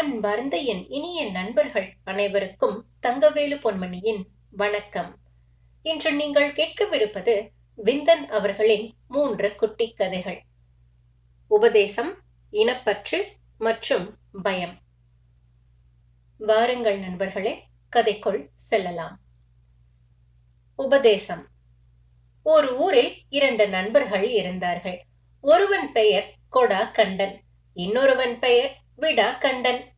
அன்பார்ந்த என் இனிய நண்பர்கள் அனைவருக்கும் தங்கவேலு பொன்மணியின் வணக்கம். இன்று நீங்கள் கேட்கவிருப்பது விந்தன் அவர்களின் மூன்று குட்டி கதைகள். உபதேசம் இனப்பற்று மற்றும் பயம். வாருங்கள் நண்பர்களே கதைக்குள் செல்லலாம். உபதேசம். ஒரு ஊரில் இரண்டு நண்பர்கள் இருந்தார்கள். ஒருவன் பெயர் கொடா கண்டன் இன்னொருவன் பெயர் விடா கண்டன்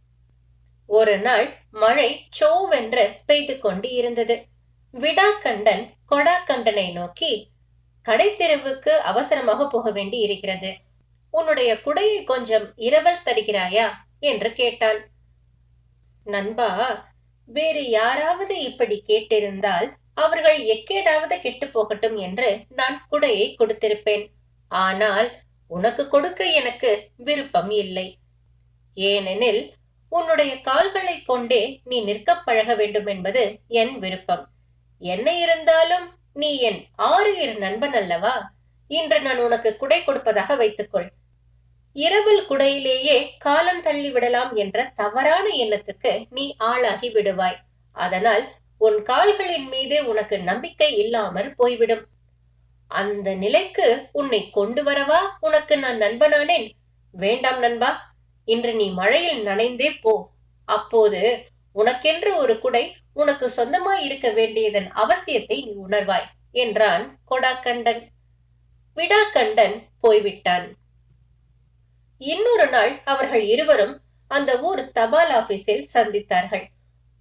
ஒரு நாள் மழை சோவென்று பெய்து கொண்டு இருந்தது விடாக்கண்டன் கொடாக்கண்டனை கொடா கண்டனை நோக்கி கடை தெருவுக்கு அவசரமாக போக வேண்டி இருக்கிறது உன்னுடைய குடையை கொஞ்சம் இரவல் தருகிறாயா? என்று கேட்டான். நண்பா வேறு யாராவது இப்படி கேட்டிருந்தால் அவர்கள் எக்கேடாவது கெட்டு போகட்டும் என்று நான் குடையை கொடுத்திருப்பேன். ஆனால் உனக்கு கொடுக்க எனக்கு விருப்பம் இல்லை. ஏனெனில் உன்னுடைய கால்களை கொண்டே நீ நிற்கப் பழக வேண்டும் என்பது என் விருப்பம். என்ன இருந்தாலும் நீ என் ஆறு இரு நண்பன் அல்லவா? இன்று நான் உனக்கு குடை கொடுப்பதாக வைத்துக்கொள். இரவல் குடையிலேயே காலம் தள்ளி விடலாம் என்ற தவறான எண்ணத்துக்கு நீ ஆளாகி விடுவாய். அதனால் உன் கால்களின் மீது உனக்கு நம்பிக்கை இல்லாமல் போய்விடும். அந்த நிலைக்கு உன்னை கொண்டு வரவா? உனக்கு நான் நண்பனானேன்? வேண்டாம் நண்பா. இன்று நீ மழையில் நனைந்தே போ. அப்போது உனக்கென்று ஒரு குடை உனக்கு சொந்தமாய் இருக்க வேண்டியதன் அவசியத்தை நீ உணர்வாய் என்றான் கொடாக்கண்டன். விடாக்கண்டன் போய்விட்டான். இன்னொரு நாள் அவர்கள் இருவரும் அந்த ஊர் தபால் ஆபீஸில் சந்தித்தார்கள்.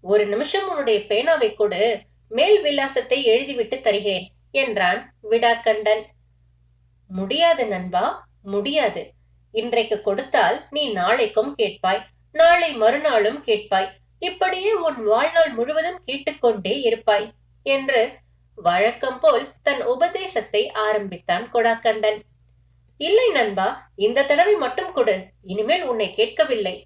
ஒரு நிமிஷம் உன்னுடைய பேனாவை கொடு மேல் விலாசத்தை எழுதிவிட்டு தருகிறேன் என்றான் விடாக்கண்டன். முடியாது நண்பா முடியாது. இன்றைக்கு கொடுத்தால் நீ நாளைக்கும் கேட்பாய். நாளை மறுநாளும் கேட்பாய். இப்படியே உன் வாழ்நாள் முழுவதும் கேட்டுக்கொண்டே இருப்பாய் என்று வழக்கம் போல் தன் உபதேசத்தை ஆரம்பித்தான் கொடாக்கண்டன். இல்லை நண்பா இந்த தடவை மட்டும் கொடு. இனிமேல் உன்னை கேட்கவில்லை.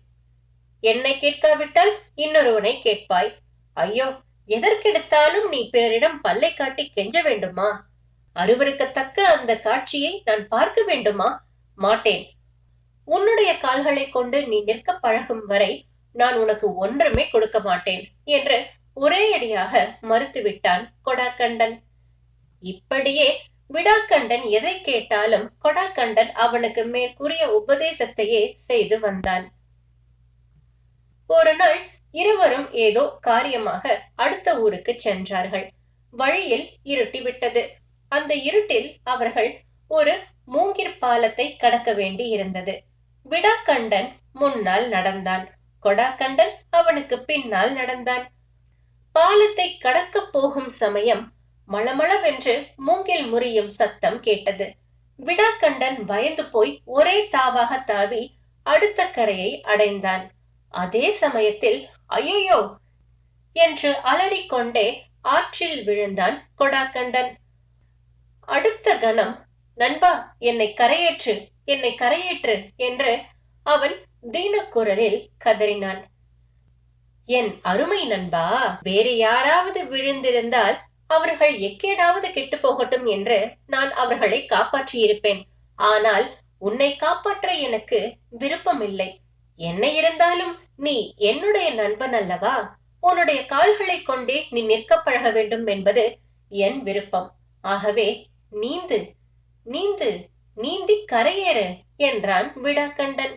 என்னை கேட்காவிட்டால் இன்னொருவனை கேட்பாய். ஐயோ எதற்கெடுத்தாலும் நீ பிறரிடம் பல்லை காட்டி கெஞ்ச வேண்டுமா? அருவருக்கத்தக்க அந்த காட்சியை நான் பார்க்க வேண்டுமா? மாட்டேன். உன்னுடைய கால்களை கொண்டு நீ நிற்க பழகும் வரை நான் உனக்கு ஒன்றுமே கொடுக்க மாட்டேன் என்று ஒரே அடியாக மறுத்துவிட்டான் கொடாக்கண்டன். இப்படியே விடாக்கண்டன் எதை கேட்டாலும் கொடாக்கண்டன் அவனுக்கு மேற்கூறிய உபதேசத்தையே செய்து வந்தான். ஒரு நாள் இருவரும் ஏதோ காரியமாக அடுத்த ஊருக்கு சென்றார்கள். வழியில் இருட்டி விட்டது. அந்த இருட்டில் அவர்கள் ஒரு மூங்கிற் பாலத்தை கடக்க வேண்டி இருந்தது விடாக்கண்டன் முன்னால் நடந்தான். கொடாக்கண்டன் அவனுக்கு பின்னால் நடந்தான். பாலத்தை கடக்கப் போகும் சமயம் மளமளவென்று மூங்கில் முறியும் சத்தம் கேட்டது. விடாக்கண்டன் பயந்து போய் ஒரே தாவாக தாவி அடுத்த கரையை அடைந்தான். அதே சமயத்தில் அய்யோ என்று அலறிக்கொண்டே ஆற்றில் விழுந்தான் கொடாக்கண்டன். அடுத்த கணம் நண்பா என்னை கரையேற்று என்னை கரையேற்று என்று அவன் தீனக்குரலில் கதறினான். என் அருமை நண்பா வேறு யாராவது விழுந்திருந்தால் அவர்கள் எக்கேடாவது கெட்டு போகட்டும் என்று நான் அவர்களை காப்பாற்றியிருப்பேன். ஆனால் உன்னை காப்பாற்ற எனக்கு விருப்பமில்லை. என்ன இருந்தாலும் நீ என்னுடைய நண்பன் அல்லவா? உன்னுடைய கால்களை கொண்டே நீ நிற்க பழக வேண்டும் என்பது என் விருப்பம். ஆகவே நீந்து நீந்து நீந்தி கரையேறு என்றான் விடாக்கண்டன்.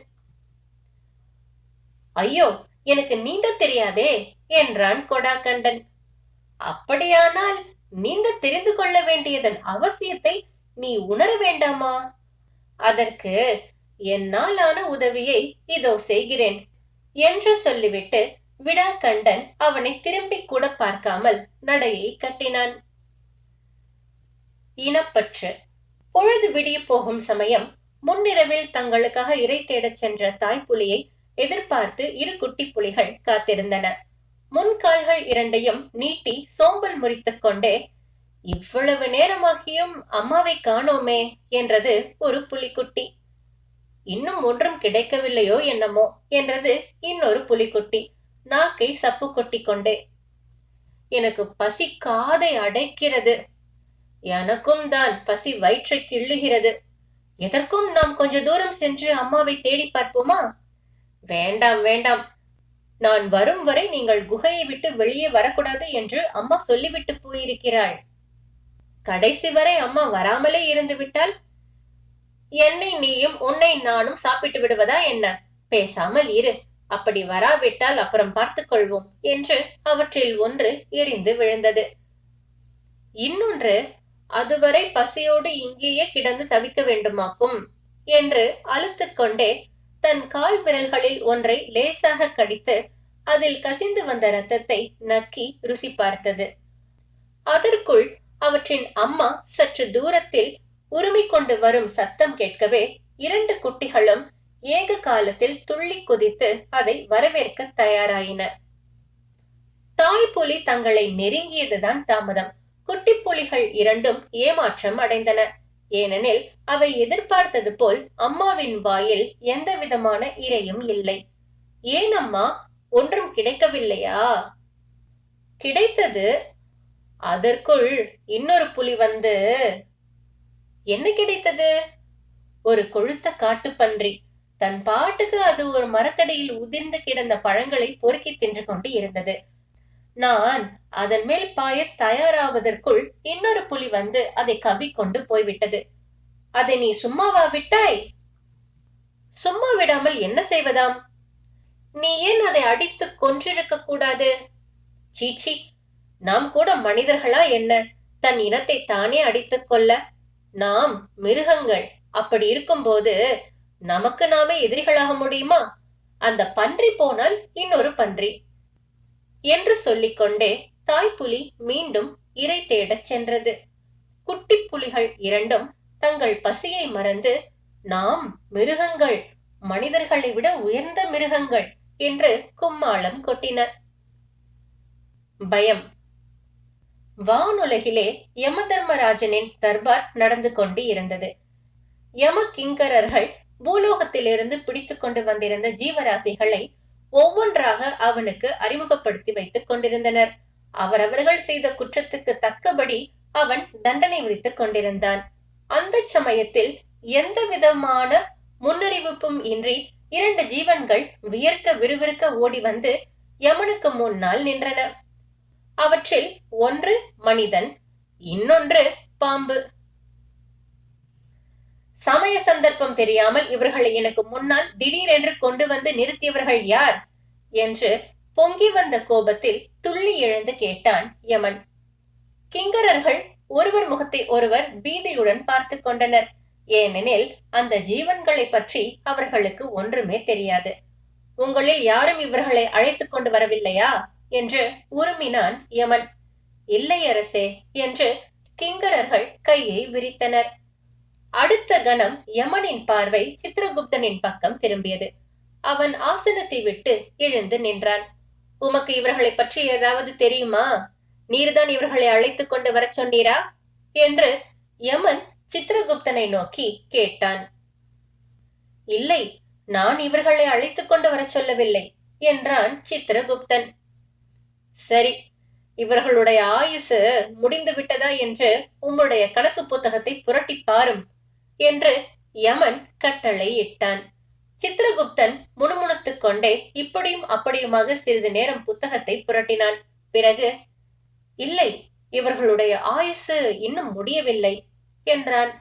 ஐயோ எனக்கு நீந்த தெரியாதே என்றான் கொடாக்கண்டன். அப்படியானால் நீந்த தெரிந்து கொள்ள வேண்டியதன் அவசியத்தை நீ உணர வேண்டாமா? அதற்கு என்னால் ஆன உதவியை இதோ செய்கிறேன் என்று சொல்லிவிட்டு விடாக்கண்டன் அவனை திரும்பி கூட பார்க்காமல் நடையை கட்டினான். இனப்பற்று பொழுது விடிய போகும் சமயம் முன்னிரவில் தங்களுக்காக இறை தேடச் சென்ற தாய்ப்புலியை எதிர்பார்த்து இரு குட்டி புலிகள் காத்திருந்தன. முன்கால்கள் இரண்டையும் நீட்டி சோம்பல் முறித்துக் கொண்டே இவ்வளவு நேரமாகியும் அம்மாவை காணோமே என்றது ஒரு புலிக்குட்டி. இன்னும் ஒன்றும் கிடைக்கவில்லையோ என்னமோ என்றது இன்னொரு புலிக்குட்டி. நாக்கை சப்பு கொட்டி கொண்டே எனக்கு பசி காதை அடைக்கிறது எனக்கும் தான் பசி வயிற்றை கிள்ளுகிறது. எதற்கும் நாம் கொஞ்ச தூரம் சென்று அம்மாவை தேடி பார்ப்போமா? வேண்டாம் வேண்டாம். நான் வரும் வரை நீங்கள் குகையை விட்டு வெளியே வரக்கூடாது என்று அம்மா சொல்லிவிட்டு போயிருக்கிறாள். கடைசி வரை அம்மா வராமலே இருந்து விட்டால்? என்னை நீயும் உன்னை நானும் சாப்பிட்டு விடுவதா என்ன? பேசாமல் இரு. அப்படி வராவிட்டால் அப்புறம் பார்த்துக் கொள்வோம் என்று அவற்றில் ஒன்று எரிந்து விழுந்தது. இன்னொன்று அதுவரை பசியோடு இங்கேயே கிடந்து தவிக்க வேண்டுமாக்கும்? என்று அழுத்துக்கொண்டே தன் கால் விரல்களில் ஒன்றை லேசாக கடித்து அதில் கசிந்து வந்த ரத்தத்தை நக்கி ருசி பார்த்தது. அதற்குள் அவற்றின் அம்மா சற்று தூரத்தில் உருமிக் கொண்டு வரும் சத்தம் கேட்கவே இரண்டு குட்டிகளும் ஏக காலத்தில் துள்ளி குதித்து அதை வரவேற்க தயாராயின. தாய் புலி தங்களை நெருங்கியதுதான் தாமதம். குட்டி புலிகள் இரண்டும் ஏமாற்றம் அடைந்தன. ஏனெனில் அவை எதிர்பார்த்தது போல் அம்மாவின் வாயில் எந்த விதமான இரையும் இல்லை. ஏன் அம்மா? ஒன்றும் கிடைக்கவில்லையா? கிடைத்தது. அதற்குள் இன்னொரு புலி வந்து என்ன கிடைத்தது? ஒரு கொழுத்த காட்டுப்பன்றி தன் பாட்டுக்கு அது ஒரு மரத்தடியில் உதிர்ந்து கிடந்த பழங்களை பொறுக்கி தின்று கொண்டு இருந்தது. நான் அதன் மேல் பாய தயாராவதற்குள் இன்னொரு புலி வந்து அதை கொண்டு போய்விட்டது. அதை நீ சும்மாவா விட்டாய்? சும்மா விடாமல் என்ன செய்வதாம்? நீ ஏன் அதை அடித்து கொன்றிருக்க கூடாது? சீச்சி நாம் கூட மனிதர்களா என்ன? தன் இனத்தை தானே அடித்துக் கொள்ள? நாம் மிருகங்கள். அப்படி இருக்கும்போது நமக்கு நாமே எதிரிகளாக முடியுமா? அந்த பன்றி போனால் இன்னொரு பன்றி. என்று சொல்லிக்கொண்டே தாய்ப்புலி மீண்டும் இரை தேடச் சென்றது. குட்டி புலிகள் இரண்டும் தங்கள் பசியை மறந்து நாம் மிருகங்கள் மனிதர்களை விட உயர்ந்த மிருகங்கள் என்று கும்மாளம் கொட்டின. பயம். வானுலகிலே யமதர்மராஜனின் தர்பார் நடந்து கொண்டு இருந்தது. யம கிங்கரர்கள் பூலோகத்திலிருந்து பிடித்து கொண்டு வந்திருந்த ஜீவராசிகளை ஒவ்வொன்றாக அவனுக்கு அறிமுகப்படுத்தி வைத்துக் கொண்டிருந்தனர். அவரவர்கள் செய்த குற்றத்துக்கு தக்கபடி அவன் தண்டனை விதித்துக் கொண்டிருந்தான். அந்த சமயத்தில் எந்த விதமான முன்னறிவிப்பும் இன்றி இரண்டு ஜீவன்கள் வியர்க்க விறுவிறுக்க ஓடி வந்து யமனுக்கு முன்னால் நின்றன. அவற்றில் ஒன்று மனிதன் இன்னொன்று பாம்பு. சமய சந்தர்ப்பம் தெரியாமல் இவர்களை எனக்கு முன்னால் திடீரென்று கொண்டு வந்து நிறுத்தியவர்கள் யார்? என்று பொங்கி வந்த கோபத்தில் துள்ளி எழுந்து கேட்டான் யமன். கிங்கரர்கள் ஒருவர் முகத்தை ஒருவர் பீதியுடன் பார்த்து கொண்டனர். ஏனெனில் அந்த ஜீவன்களை பற்றி அவர்களுக்கு ஒன்றுமே தெரியாது. உங்களில் யாரும் இவர்களை அழைத்துக் கொண்டு வரவில்லையா? என்று உருமினான் யமன். இல்லை அரசே என்று கிங்கரர்கள் கையை விரித்தனர். அடுத்த கணம் யமனின் பார்வை சித்திரகுப்தனின் பக்கம் திரும்பியது. அவன் ஆசனத்தை விட்டு எழுந்து நின்றான். உமக்கு இவர்களை பற்றி ஏதாவது தெரியுமா? நீர்தான் இவர்களை அழைத்துக் கொண்டு வர சொன்னீரா? என்று யமன் சித்திரகுப்தனை நோக்கி கேட்டான். இல்லை நான் இவர்களை அழைத்துக் கொண்டு வரச் சொல்லவில்லை என்றான் சித்திரகுப்தன். சரி இவர்களுடைய ஆயுசு முடிந்து விட்டதா என்று உம்முடைய கணக்கு புத்தகத்தை புரட்டி பாரும். என்று யமன் கட்டளை இட்டான் சித்திரகுப்தன் முணுமுணுத்துக் கொண்டே இப்படியும் அப்படியுமாக சிறிது நேரம் புத்தகத்தை புரட்டினான். பிறகு இல்லை இவர்களுடைய ஆயுசு இன்னும் முடியவில்லை என்றான்.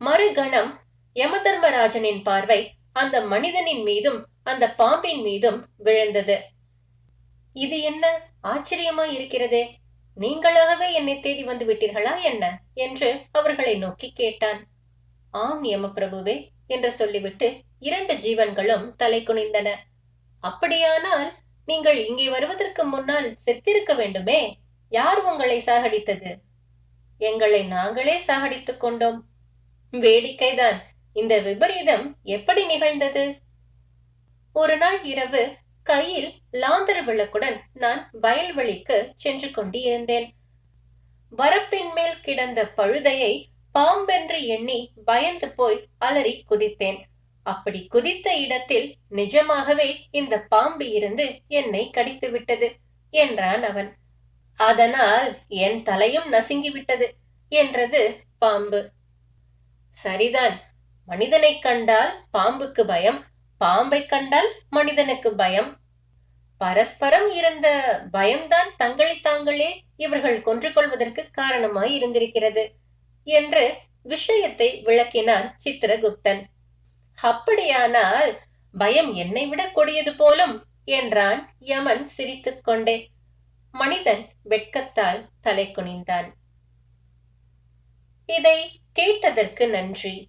மறுகணம் யமதர்மராஜனின் பார்வை அந்த மனிதனின் மீதும் அந்த பாம்பின் மீதும் விழுந்தது. இது என்ன ஆச்சரியமா இருக்கிறதே நீங்களாகவே என்னை தேடி வந்து விட்டீர்களா என்ன? என்று அவர்களை நோக்கி கேட்டான். ஆம் யமபிரபுவே என்று சொல்லிவிட்டு இரண்டு ஜீவன்களும் தலை குனிந்தன. அப்படியானால் நீங்கள் இங்கே வருவதற்கு முன்னால் செத்திருக்க வேண்டுமே? யார் உங்களை சாகடித்தது? எங்களை நாங்களே சாகடித்துக் கொண்டோம். வேடிக்கைதான் இந்த விபரீதம் எப்படி நிகழ்ந்தது? ஒரு நாள் இரவு கையில் லாந்தர் விளக்குடன் நான் வயல்வெளிக்கு சென்று கொண்டிருந்தேன். வரப்பின் மேல் கிடந்த பழுதையை பாம்பென்று எண்ணி பயந்து போய் அலறி குதித்தேன். அப்படி குதித்த இடத்தில் நிஜமாகவே இந்த பாம்பு இருந்து என்னை கடித்து விட்டது என்றான் அவன். அதனால் என் தலையும் நசுங்கி விட்டது என்றது பாம்பு. சரிதான் மனிதனை கண்டால் பாம்புக்கு பயம் பாம்பை கண்டால் மனிதனுக்கு பயம். பரஸ்பரம் இருந்த பயம்தான் தங்களை தாங்களே இவர்கள் கொன்று கொள்வதற்கு காரணமாய் இருந்திருக்கிறது என்று விஷயத்தை விளக்கினான் சித்திரகுப்தன். அப்படியானால் பயம் என்னை விட கொடியது போலும்? என்றான் யமன் சிரித்துக் கொண்டே. மனிதன் வெட்கத்தால் தலை குனிந்தான். இதை கேட்டதற்கு நன்றி.